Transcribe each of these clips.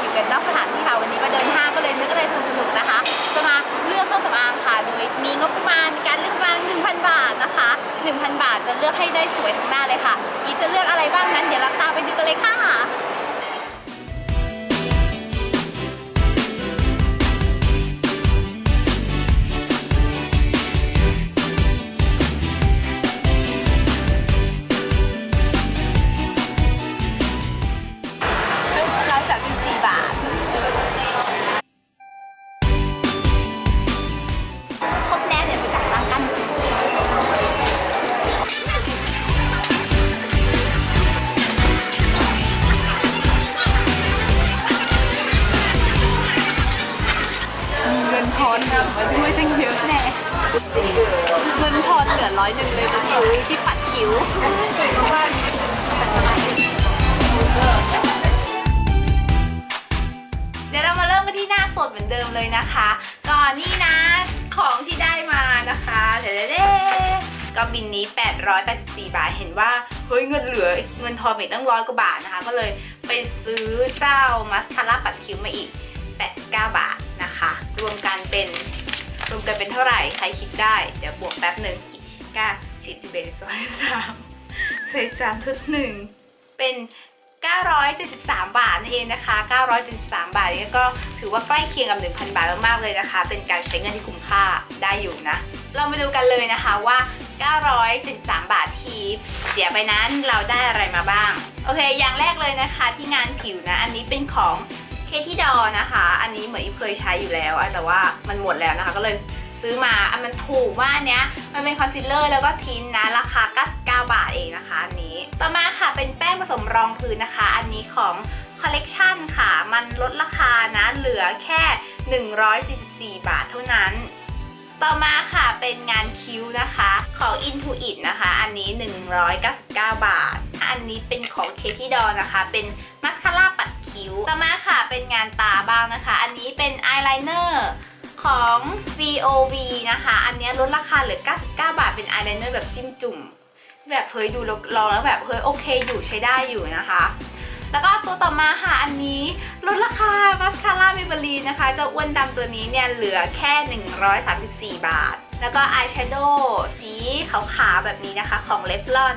อยู่กันนอกสถานที่ค่ะวันนี้มาเดินห้างก็เลยนึกอะไรสนุกๆนะคะ จะมาเลือกเครื่องสำอางค่ะโดยมีงบประมาณการเลือกประมาณ1,000 บาทนะคะ 1,000 บาทจะเลือกให้ได้สวยทั้งหน้าเลยค่ะอีฟจะเลือกอะไรบ้างนั้นเดี๋ยวเราตามไปดูกันเลยค่ะ นทอนเหลือมาด้วยตั้งเยอะแน่เงินทอนเหลือร้อยหนึ่งเลยมาซื้อที่ปัดคิ้วเดี๋ยวเรามาเริ่มกันที่หน้าสดเหมือนเดิมเลยนะคะ ก่อนนี่นะของที่ได้มานะคะเดี๋ยวเด้ก็บินนี้ 884 บาท เห็นว่า เฮ้ย เงินเหลือ เงินทอนไปตั้งร้อยกว่าบาทนะคะ ก็เลยไปซื้อเจ้ามัสคาร่าปัดคิ้วมาอีก 89 บาทนะคะ รวมกันเป็น รวมกันเป็นเท่าไหร่ใครคิดได้ เดี๋ยวบวกแป๊บหนึ่งก้าสิบสิบเอ็ดสิบสองสิบสามเศษสามทุดหนึ่งเป็น973 บาทนั่นเองนะคะ 973 บาทนี่ก็ถือว่าใกล้เคียงกับ 1,000 บาทมากๆเลยนะคะ เป็นการใช้เงินที่คุ้มค่าได้อยู่นะ เรามาดูกันเลยนะคะว่า 973 บาทที่เสียไปนั้นเราได้อะไรมาบ้าง โอเค อย่างแรกเลยนะคะที่งานผิวนะ อันนี้เป็นของ ที่ดอนะคะ อันนี้เหมือนอีฟเคยใช้อยู่แล้ว แต่ว่ามันหมดแล้วนะคะ ก็เลยซื้อมาอันมันถูกมากเนี้ย มันเป็นคอนซีลเลอร์แล้วก็ทินนะ ราคา 99 บาทเองนะคะอันนี้ ต่อมาค่ะเป็นแป้งผสมรองพื้นนะคะ อันนี้ของคอลเลกชันค่ะ มันลดราคานะ เหลือแค่ 144 บาทเท่านั้นต่อมาค่ะเป็นงานคิ้วนะคะของ Intuit นะคะ อันนี้ 199 บาท อันนี้เป็นของเคที่ดอนะคะ เป็นมัสคาร่าปัดคิ้ว ต่อมาค่ะเป งานตาบ้างนะคะ อันนี้เป็นอายไลเนอร์ของ VOV นะคะ อันนี้ลดราคาเหลือ 99 บาท เป็นอายไลเนอร์แบบจิ้มจุ่ม แบบเฮ้ยดูลองแล้วแบบเฮ้ยโอเคอยู่ใช้ได้อยู่นะคะ แล้วก็ตัวต่อมาค่ะ อันนี้ลดราคามัสคาร่าเมเบลีนนะคะเจ้าอ้วนดำตัวนี้เนี่ยเหลือแค่ 134 บาท แล้วก็อายแชโดว์สีขาวๆแบบนี้นะคะของเลฟลอน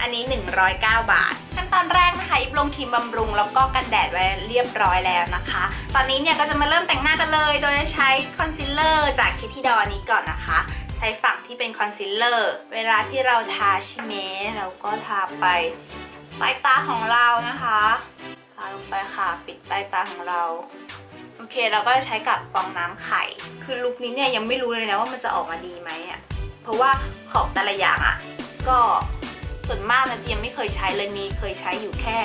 อันนี้ 109 บาท ขั้นตอนแรกนะคะอิฟลงครีมบำรุงแล้วก็กันแดดไว้เรียบร้อยแล้วนะคะ ตอนนี้เนี่ยก็จะมาเริ่มแต่งหน้ากันเลย โดยจะใช้คอนซีลเลอร์จากเคที่ดอนี้ก่อนนะคะ ใช้ฝั่งที่เป็นคอนซีลเลอร์เวลาที่เราทาช่ไหมเราก็ทาไปใต้ตาของเรานะคะทาลงไปค่ะปิดใต้ตาของเราโอเคเราก็จะใช้กับฟองน้ำไข่ คือลุคนี้เนี่ยยังไม่รู้เลยนะว่ามันจะออกมาดีไหมอะเพราะว่าของแต่ละอย่างอะ ยังไม่เคยใช้เลยมีเคยใช้อยู่แค่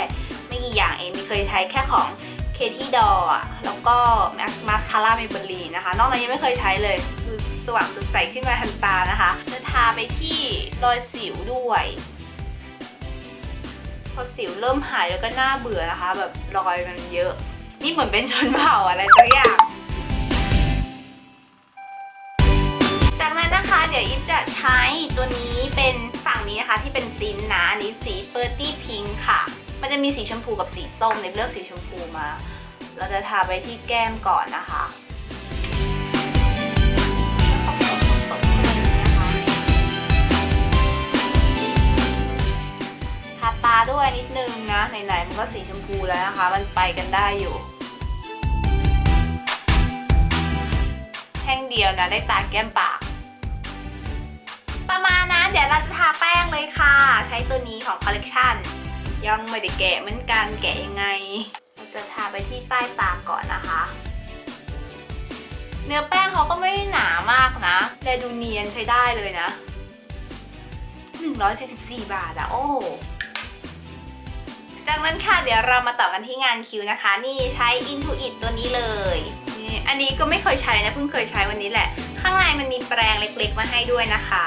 ไม่กี่อย่างเองมีเคยใช้แค่ของเคที่ดอะแล้วก็มาสคาร่าเมเบลีนะคะ นอกนั้นยังไม่เคยใช้เลยคือสว่างสดใสขึ้นมาทันตานะคะ จะทาไปที่รอยสิวด้วย พอสิวเริ่มหายแล้วก็น่าเบื่อนะคะ แบบรอยมันเยอะ นี่เหมือนเป็นชนเผ่าอะไรสักอย่างจากนั้นนะคะ เดี๋ยวอิฟจะใช้ตัวนี้เป็น นี้นะคะที่เป็นติ้นนะอันนี้สีเปอร์ตี้พิงค์ค่ะ มันจะมีสีชมพูกับสีส้มในเลือกสีชมพูมา เราจะทาไปที่แก้มก่อนนะคะทาตาด้วยนิดนึงนะไหนๆมันก็สีชมพูแล้วนะคะ มันไปกันได้อยู่แท่งเดียวนะได้ตาแก้มปากประมาณ เดี๋ยวเราจะทาแป้งเลยค่ะ ใช้ตัวนี้ของคอลเลกชันยังไม่ได้แกะเหมือนกันแกะยังไง เราจะทาไปที่ใต้ตาก่อนนะคะ เนื้อแป้งเขาก็ไม่หนามากนะแลดูเนียนใช้ได้เลยนะ 144 บาทอะโอ้จากนั้นค่ะเดี๋ยวเรามาต่อกันที่งานคิวนะคะ นี่ใช้ Intuit ตัวนี้เลยนี่อันนี้ก็ไม่เคยใช้นะเพิ่งเคยใช้วันนี้แหละ ข้างในมันมีแปรงเล็กๆมาให้ด้วยนะคะ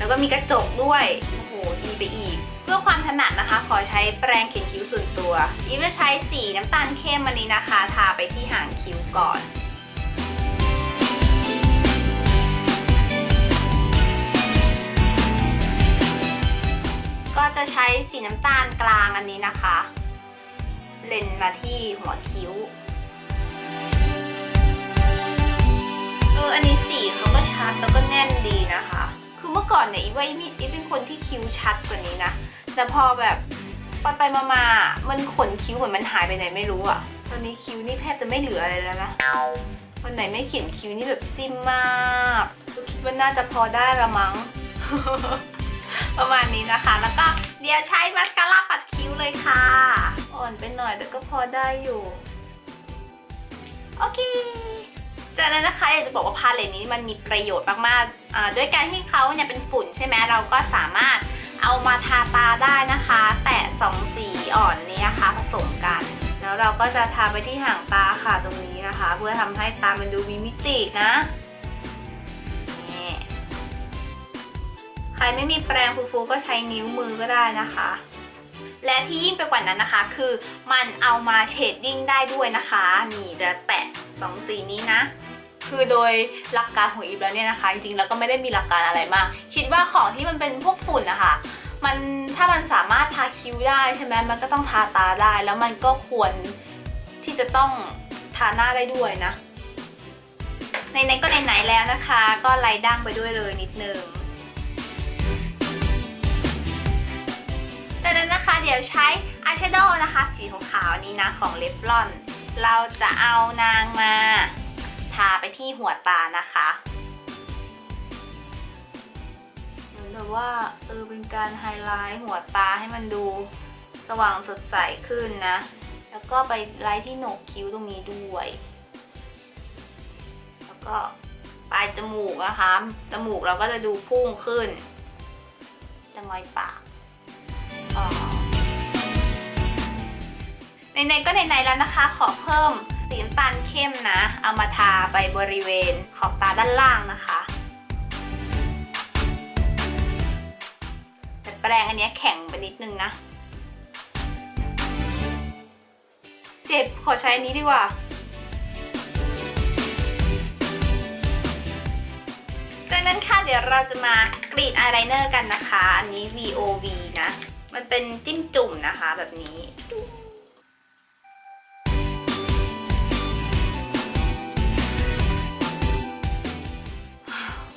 แล้วก็มีกระจกด้วย โอ้โห ดีไปอีก เพื่อความถนัดนะคะ ขอใช้แปรงเขียนคิ้วส่วนตัวอีฟจะใช้สีน้ำตาลเข้มอันนี้นะคะ ทาไปที่หางคิ้วก่อนก็จะใช้สีน้ำตาลกลางอันนี้นะคะ เลนมาที่หัวคิ้ว เออ อันนี้สีเขาก็ชัดแล้วก็แน่นดีนะคะ คือเมื่อก่อนเนี่ยอีว่าอีมีอีเป็นคนที่คิ้วชัดกว่านี้นะ แต่พอแบบไปไปมามามันขนคิ้วเหมือนมันหายไปไหนไม่รู้อะตอนนี้คิ้วนี่แทบจะไม่เหลืออะไรแล้วนะ วันไหนไม่เขียนคิ้วนี่แบบซิมมากก็คิดว่าน่าจะพอได้ละมั้ง ประมาณนี้นะคะ แล้วก็เดี๋ยวใช้มาสคาร่าปัดคิ้วเลยค่ะ อ่อนไปหน่อยแต่ก็พอได้อยู่ โอเค จากนั้นนะคะอยากจะบอกว่าพาเลตนี้มันมีประโยชน์มากๆด้วยการที่เขาเนี่ยเป็นฝุ่นใช่ไหมเราก็สามารถเอามาทาตาได้นะคะ แตะสองสีอ่อนนี้นะคะผสมกัน แล้วเราก็จะทาไปที่ห่างตาค่ะตรงนี้นะคะ เพื่อทำให้ตามันดูมีมิตินะใครไม่มีแปรงฟูๆก็ใช้นิ้วมือก็ได้นะคะและที่ยิ่งไปกว่านั้นนะคะ คือมันเอามาเชดดิ้งได้ด้วยนะคะ นี่จะแตะสองสีนี้นะ คือโดยหลักการของอีฟแล้วเนี่ยนะคะ จริงๆแล้วก็ไม่ได้มีหลักการอะไรมาก คิดว่าของที่มันเป็นพวกฝุ่นนะคะมันถ้ามันสามารถทาคิ้วได้ใช่ไหมมันก็ต้องทาตาได้ แล้วมันก็ควรที่จะต้องทาหน้าได้ด้วยนะในในๆก็ไหนๆแล้วนะคะ ก็ไล่ดั้งไปด้วยเลยนิดนึงจากนั้นนะคะเดี๋ยวใช้อายแชโดว์นะคะ สีขาวๆนี้นะของเลฟลอน เราจะเอานางมา ไปที่หัวตานะคะเหมือนแบบว่าเออเป็นการไฮไลท์หัวตาให้มันดูสว่างสดใสขึ้นนะ แล้วก็ไปไลท์ที่โหนกคิ้วตรงนี้ด้วย แล้วก็ปลายจมูกนะคะ จมูกเราก็จะดูพุ่งขึ้นจะงอยปากอ๋อไหนๆก็ไหนๆแล้วนะคะ ขอเพิ่ม สีน้ำตาลเข้มนะ เอามาทาไปบริเวณขอบตาด้านล่างนะคะแต่แปรงอันนี้แข็งไปนิดนึงนะ เจ็บขอใช้อันนี้ดีกว่าจากนั้นค่ะเดี๋ยวเราจะมากรีดอายไลเนอร์กันนะคะ อันนี้ VOV นะ มันเป็นจิ้มจุ่มนะคะแบบนี้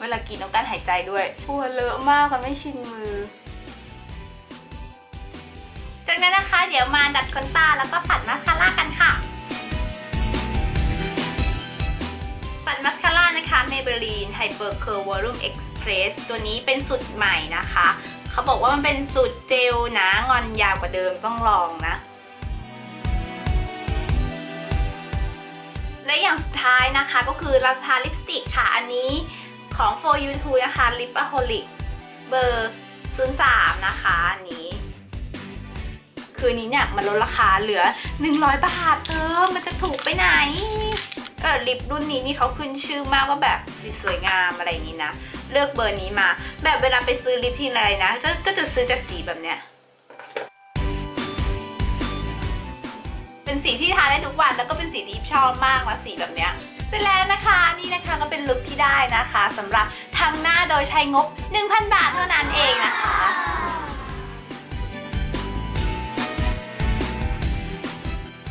เวลากรีดต้องการหายใจด้วยปวดเลอะมากมันไม่ชินมือ จากนั้นนะคะ เดี๋ยวมาดัดขนตาแล้วก็ปัดมาสคาร่ากันค่ะ ปัดมาสคาร่านะคะ Maybelline Hyper Curl Volume Express ตัวนี้เป็นสูตรใหม่นะคะ เขาบอกว่ามันเป็นสูตรเจลนะ งอนยาวกว่าเดิมต้องลองนะและอย่างสุดท้ายนะคะก็คือเราจะทาลิปสติกค่ะ อันนี้ ของ For You t o นะคะ Lipaholic เบอร์ 03 นะคะอันนี้ คืนนี้เนี่ยมันลดราคาเหลือ 100 บาทเออมันจะถูกไปไหนเออลิปรุ่นนี้นี่เขาขึ้นชื่อมากว่าแบบสีสวยงามอะไรนี้นะ เลือกเบอร์นี้มา แบบเวลาไปซื้อลิปที่ไรนะก็ก็จะซื้อจากสีแบบเนี้ยเป็นสีที่ทาได้ทุกวันแล้วก็เป็นสีที่ชอบมากนะสีแบบเนี้ยเสร็จแล้วนะคะนี่นะคะ ลุคที่ได้นะคะสำหรับทำหน้าโดยใช้งบ 1,000 บาทเท่านั้นเองนะคะ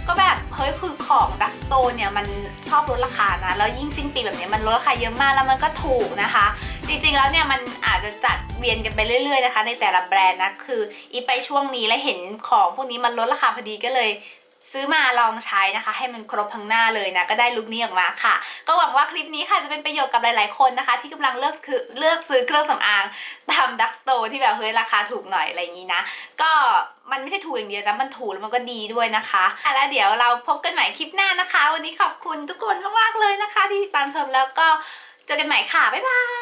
ก็แบบ เฮ้ยคือของดักสโตนเนี่ย มันชอบลดราคานะ แล้วยิ่งสิ้นปีแบบนี้มันลดราคาเยอะมากแล้วมันก็ถูกนะคะ จริงๆแล้วเนี่ย มันอาจจะจัดเวียนกันไปเรื่อยๆนะคะ ในแต่ละแบรนด์นะ คืออีไปช่วงนี้แล้วเห็นของพวกนี้มันลดราคาพอดีก็เลย ซื้อมาลองใช้นะคะ ให้มันครบทั้งหน้าเลยนะ ก็ได้ลุคนี้ออกมาค่ะ ก็หวังว่าคลิปนี้ค่ะจะเป็นประโยชน์กับหลาย ๆ คนนะคะ ที่กำลังเลือกคือเลือกซื้อเครื่องสำอางตามดักสโตร์ที่แบบเฮ้ยราคาถูกหน่อยอะไรอย่างนี้นะ ก็มันไม่ใช่ถูกอย่างเดียวนะมันถูกแล้วมันก็ดีด้วยนะคะอะแล้วเดี๋ยวเราพบกันใหม่คลิปหน้านะคะ วันนี้ขอบคุณทุกคนมากๆเลยนะคะ ที่ติดตามชมแล้วก็เจอกันใหม่ค่ะบ๊ายบาย